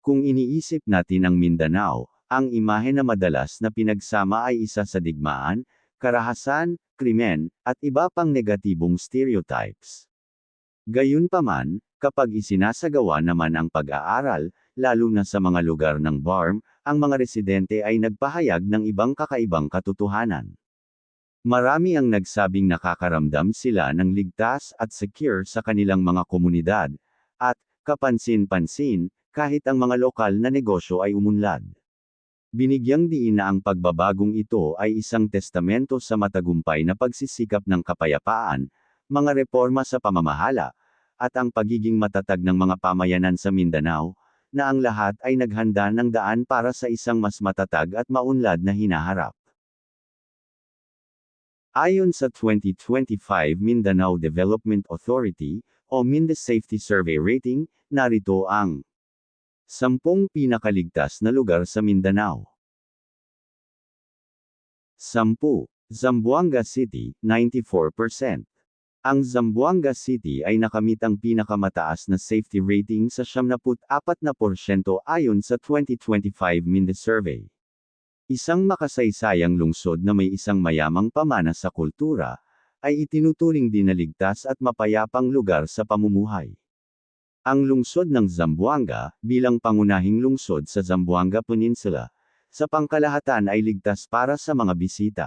Kung iniisip natin ang Mindanao, ang imahe na madalas na pinagsama ay isa sa digmaan, karahasan, krimen, at iba pang negatibong stereotypes. Gayunpaman, kapag isinasagawa naman ang pag-aaral, lalo na sa mga lugar ng BARM, ang mga residente ay nagpahayag ng ibang kakaibang katotohanan. Marami ang nagsabing nakakaramdam sila ng ligtas at secure sa kanilang mga komunidad, at, kapansin-pansin, kahit ang mga lokal na negosyo ay umunlad. Binigyang diin na ang pagbabagong ito ay isang testamento sa matagumpay na pagsisikap ng kapayapaan, mga reforma sa pamamahala, at ang pagiging matatag ng mga pamayanan sa Mindanao, na ang lahat ay naghanda ng daan para sa isang mas matatag at maunlad na hinaharap. Ayon sa 2025 Mindanao Development Authority, o Minda Safety Survey Rating, narito ang 10 pinakaligtas na lugar sa Mindanao. 10. Zamboanga City, 94%. Ang Zamboanga City ay nakamit ang pinakamataas na safety rating sa 74% ayon sa 2025 Minda Survey. Isang makasaysayang lungsod na may isang mayamang pamana sa kultura, ay itinuturing din na at mapayapang lugar sa pamumuhay. Ang lungsod ng Zamboanga, bilang pangunahing lungsod sa Zamboanga Peninsula, sa pangkalahatan ay ligtas para sa mga bisita.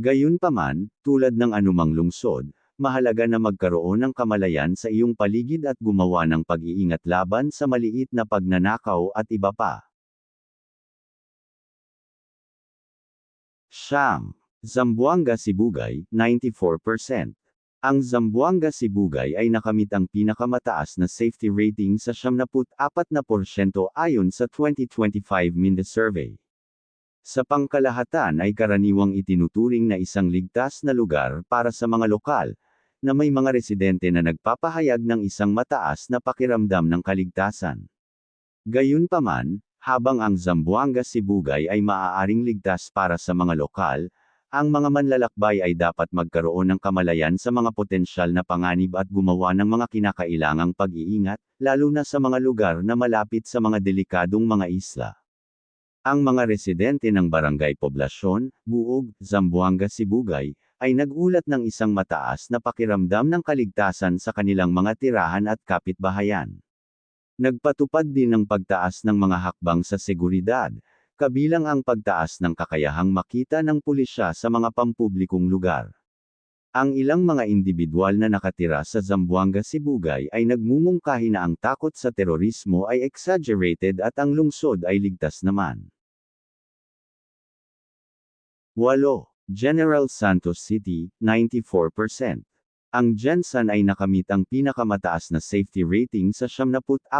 Gayunpaman, tulad ng anumang lungsod, mahalaga na magkaroon ng kamalayan sa iyong paligid at gumawa ng pag-iingat laban sa maliit na pagnanakaw at iba pa. Siyam. Zamboanga Sibugay, 94%. Ang Zamboanga Sibugay ay nakamit ang pinakamataas na safety rating sa 74% ayon sa 2025 Minda Survey. Sa pangkalahatan ay karaniwang itinuturing na isang ligtas na lugar para sa mga lokal, na may mga residente na nagpapahayag ng isang mataas na pakiramdam ng kaligtasan. Gayunpaman, habang ang Zamboanga Sibugay ay maaaring ligtas para sa mga lokal, ang mga manlalakbay ay dapat magkaroon ng kamalayan sa mga potensyal na panganib at gumawa ng mga kinakailangang pag-iingat, lalo na sa mga lugar na malapit sa mga delikadong mga isla. Ang mga residente ng Barangay Poblasyon, Buog, Zamboanga Sibugay, ay nagulat ng isang mataas na pakiramdam ng kaligtasan sa kanilang mga tirahan at kapitbahayan. Nagpatupad din ng pagtaas ng mga hakbang sa seguridad, kabilang ang pagtaas ng kakayahang makita ng pulisya sa mga pampublikong lugar. Ang ilang mga individual na nakatira sa Zamboanga Sibugay ay nagmumungkahi na ang takot sa terorismo ay exaggerated at ang lungsod ay ligtas naman. 8. General Santos City, 94%. Ang Jensen ay nakamit ang pinakamataas na safety rating sa 74%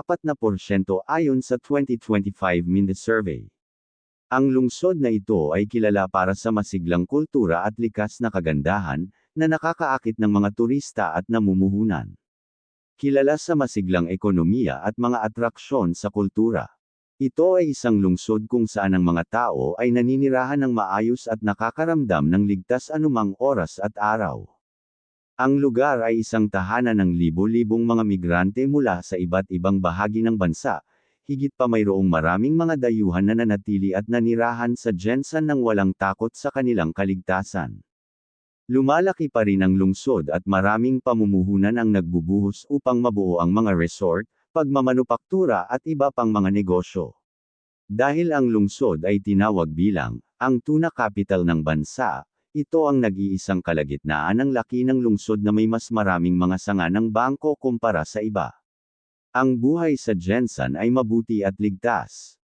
ayon sa 2025 Minda Survey. Ang lungsod na ito ay kilala para sa masiglang kultura at likas na kagandahan, na nakakaakit ng mga turista at namumuhunan. Kilala sa masiglang ekonomiya at mga atraksyon sa kultura. Ito ay isang lungsod kung saan ang mga tao ay naninirahan ng maayos at nakakaramdam ng ligtas anumang oras at araw. Ang lugar ay isang tahanan ng libo-libong mga migrante mula sa iba't ibang bahagi ng bansa, higit pa mayroong maraming mga dayuhan na nanatili at nanirahan sa Jensen ng walang takot sa kanilang kaligtasan. Lumalaki pa rin ang lungsod at maraming pamumuhunan ang nagbubuhos upang mabuo ang mga resort, pagmamanupaktura at iba pang mga negosyo. Dahil ang lungsod ay tinawag bilang, ang tuna capital ng bansa, ito ang nag-iisang kalagitnaan ng laki ng lungsod na may mas maraming mga sanga ng bangko kumpara sa iba. Ang buhay sa Jensen ay mabuti at ligtas.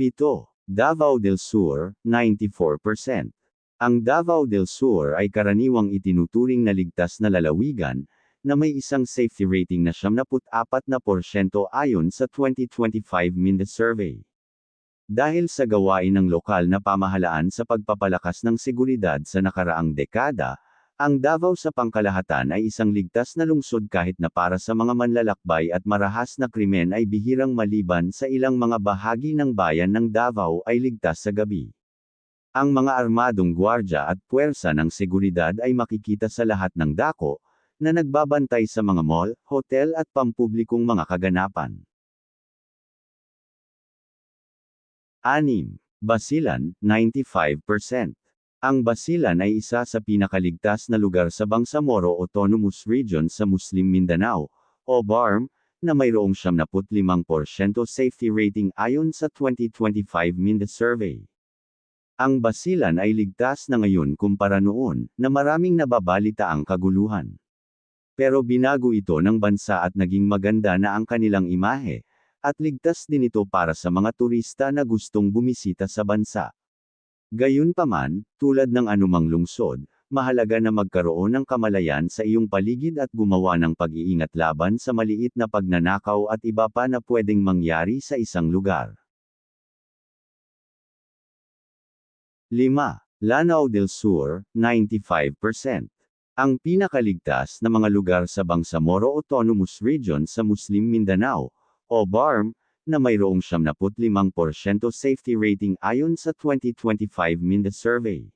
7. Davao del Sur, 94%. Ang Davao del Sur ay karaniwang itinuturing na ligtas na lalawigan, na may isang safety rating na 74% ayon sa 2025 Minda Survey. Dahil sa gawain ng lokal na pamahalaan sa pagpapalakas ng seguridad sa nakaraang dekada, ang Davao sa pangkalahatan ay isang ligtas na lungsod kahit na para sa mga manlalakbay at marahas na krimen ay bihirang maliban sa ilang mga bahagi ng bayan ng Davao ay ligtas sa gabi. Ang mga armadong gwardya at puwersa ng seguridad ay makikita sa lahat ng dako, na nagbabantay sa mga mall, hotel at pampublikong mga kaganapan. 6. Basilan, 95%. Ang Basilan ay isa sa pinakaligtas na lugar sa Bangsamoro Autonomous Region sa Muslim Mindanao, o BARM, na mayroong 75% safety rating ayon sa 2025 Minda Survey. Ang Basilan ay ligtas na ngayon kumpara noon, na maraming nababalita ang kaguluhan. Pero binago ito ng bansa at naging maganda na ang kanilang imahe, at ligtas din ito para sa mga turista na gustong bumisita sa bansa. Gayunpaman, tulad ng anumang lungsod, mahalaga na magkaroon ng kamalayan sa iyong paligid at gumawa ng pag-iingat laban sa maliit na pagnanakaw at iba pa na pwedeng mangyari sa isang lugar. 5. Lanao del Sur, 95%. Ang pinakaligtas na mga lugar sa Bangsamoro Autonomous Region sa Muslim Mindanao, o BARM, na mayroong 75% safety rating ayon sa 2025 Minda Survey.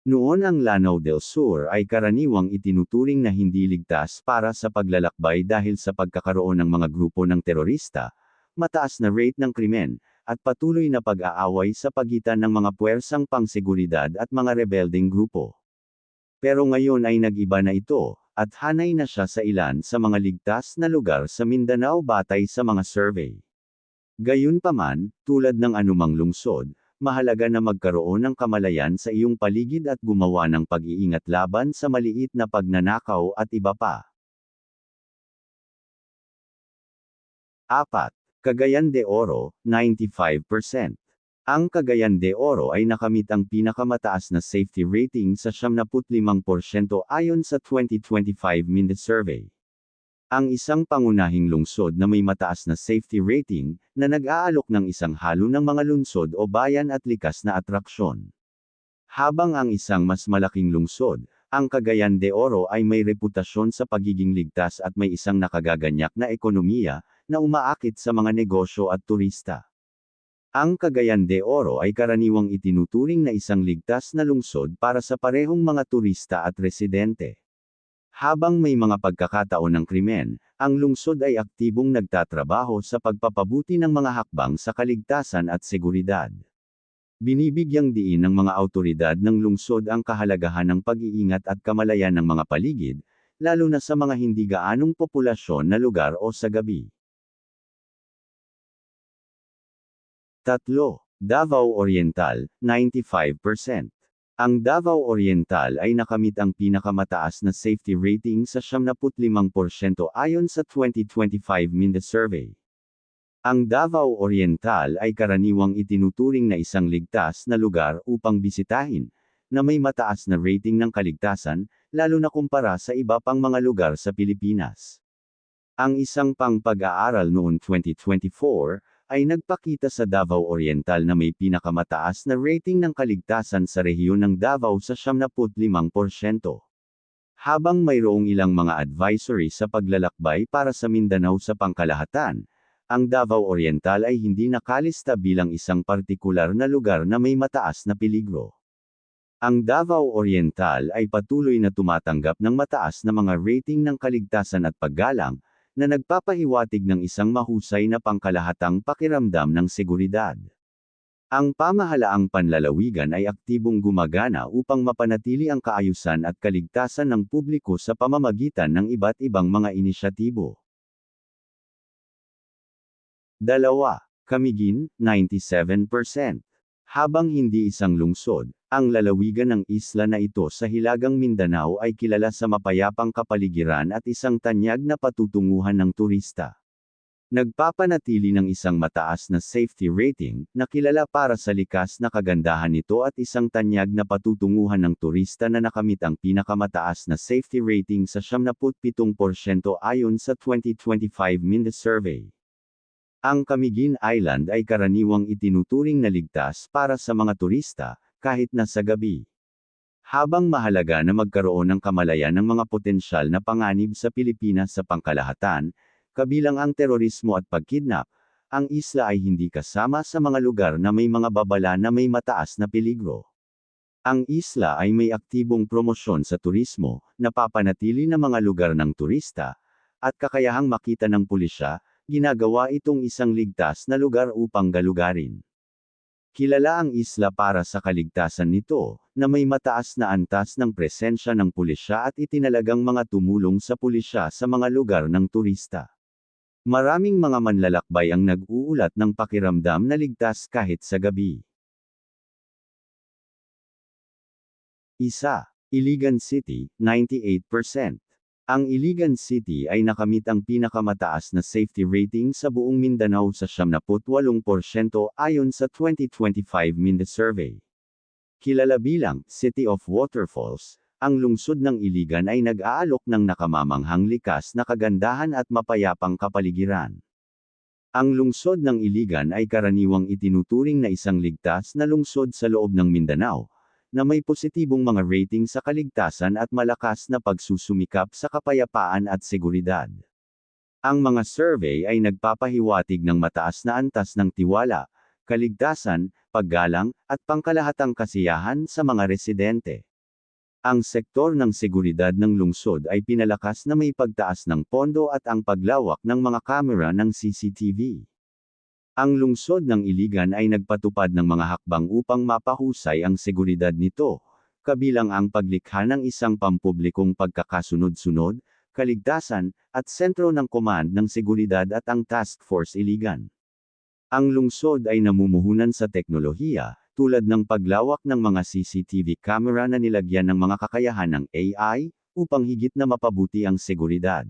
Noon ang Lanao del Sur ay karaniwang itinuturing na hindi ligtas para sa paglalakbay dahil sa pagkakaroon ng mga grupo ng terorista, mataas na rate ng krimen, at patuloy na pag-aaway sa pagitan ng mga puwersang pangseguridad at mga rebelding grupo. Pero ngayon ay nag-iba na ito, at hanay na siya sa ilan sa mga ligtas na lugar sa Mindanao batay sa mga survey. Gayunpaman, tulad ng anumang lungsod, mahalaga na magkaroon ng kamalayan sa iyong paligid at gumawa ng pag-iingat laban sa maliit na pagnanakaw at iba pa. 4. Cagayan de Oro, 95%. Ang Cagayan de Oro ay nakamit ang pinakamataas na safety rating sa 75% ayon sa 2025 Minda Survey. Ang isang pangunahing lungsod na may mataas na safety rating, na nag-aalok ng isang halo ng mga lungsod o bayan at likas na atraksyon. Habang ang isang mas malaking lungsod, ang Cagayan de Oro ay may reputasyon sa pagiging ligtas at may isang nakagaganyak na ekonomiya, na umaakit sa mga negosyo at turista. Ang Cagayan de Oro ay karaniwang itinuturing na isang ligtas na lungsod para sa parehong mga turista at residente. Habang may mga pagkakataon ng krimen, ang lungsod ay aktibong nagtatrabaho sa pagpapabuti ng mga hakbang sa kaligtasan at seguridad. Binibigyang diin ng mga autoridad ng lungsod ang kahalagahan ng pag-iingat at kamalayan ng mga paligid, lalo na sa mga hindi gaanong populasyon na lugar o sa gabi. 3. Davao Oriental, 95%. Ang Davao Oriental ay nakamit ang pinakamataas na safety rating sa 75% ayon sa 2025 Minda Survey. Ang Davao Oriental ay karaniwang itinuturing na isang ligtas na lugar upang bisitahin, na may mataas na rating ng kaligtasan, lalo na kumpara sa iba pang mga lugar sa Pilipinas. Ang isang pang pag-aaral noong 2024, ay nagpakita sa Davao Oriental na may pinakamataas na rating ng kaligtasan sa rehiyon ng Davao sa 75%. Habang mayroong ilang mga advisory sa paglalakbay para sa Mindanao sa pangkalahatan, ang Davao Oriental ay hindi nakalista bilang isang partikular na lugar na may mataas na peligro. Ang Davao Oriental ay patuloy na tumatanggap ng mataas na mga rating ng kaligtasan at paggalang, na nagpapahiwatig ng isang mahusay na pangkalahatang pakiramdam ng seguridad. Ang pamahalaang panlalawigan ay aktibong gumagana upang mapanatili ang kaayusan at kaligtasan ng publiko sa pamamagitan ng iba't ibang mga inisyatibo. 2. Kamigin, 97%. Habang hindi isang lungsod, ang lalawigan ng isla na ito sa Hilagang Mindanao ay kilala sa mapayapang kapaligiran at isang tanyag na patutunguhan ng turista. Nagpapanatili ng isang mataas na safety rating, na kilala para sa likas na kagandahan nito at isang tanyag na patutunguhan ng turista na nakamit ang pinakamataas na safety rating sa 77% ayon sa 2025 Minda Survey. Ang Camiguin Island ay karaniwang itinuturing na ligtas para sa mga turista, kahit na sa gabi. Habang mahalaga na magkaroon ng kamalayan ng mga potensyal na panganib sa Pilipinas sa pangkalahatan, kabilang ang terorismo at pagkidnap, ang isla ay hindi kasama sa mga lugar na may mga babala na may mataas na peligro. Ang isla ay may aktibong promosyon sa turismo, napapanatili na mga lugar ng turista, at kakayahang makita ng pulisya, ginagawa itong isang ligtas na lugar upang galugarin. Kilala ang isla para sa kaligtasan nito, na may mataas na antas ng presensya ng pulisya at itinalagang mga tumulong sa pulisya sa mga lugar ng turista. Maraming mga manlalakbay ang nag-uulat ng pakiramdam na ligtas kahit sa gabi. Isa, Iligan City, 98%. Ang Iligan City ay nakamit ang pinakamataas na safety rating sa buong Mindanao sa 78% ayon sa 2025 Minda Survey. Kilala bilang City of Waterfalls, ang lungsod ng Iligan ay nag-aalok ng nakamamanghang likas na kagandahan at mapayapang kapaligiran. Ang lungsod ng Iligan ay karaniwang itinuturing na isang ligtas na lungsod sa loob ng Mindanao, na may positibong mga rating sa kaligtasan at malakas na pagsusumikap sa kapayapaan at seguridad. Ang mga survey ay nagpapahiwatig ng mataas na antas ng tiwala, kaligtasan, paggalang, at pangkalahatang kasiyahan sa mga residente. Ang sektor ng seguridad ng lungsod ay pinalakas na may pagtaas ng pondo at ang paglawak ng mga kamera ng CCTV. Ang lungsod ng Iligan ay nagpatupad ng mga hakbang upang mapahusay ang seguridad nito, kabilang ang paglikha ng isang pampublikong pagkakasunod-sunod, kaligtasan, at sentro ng command ng seguridad at ang Task Force Iligan. Ang lungsod ay namumuhunan sa teknolohiya, tulad ng paglawak ng mga CCTV camera na nilagyan ng mga kakayahan ng AI, upang higit na mapabuti ang seguridad.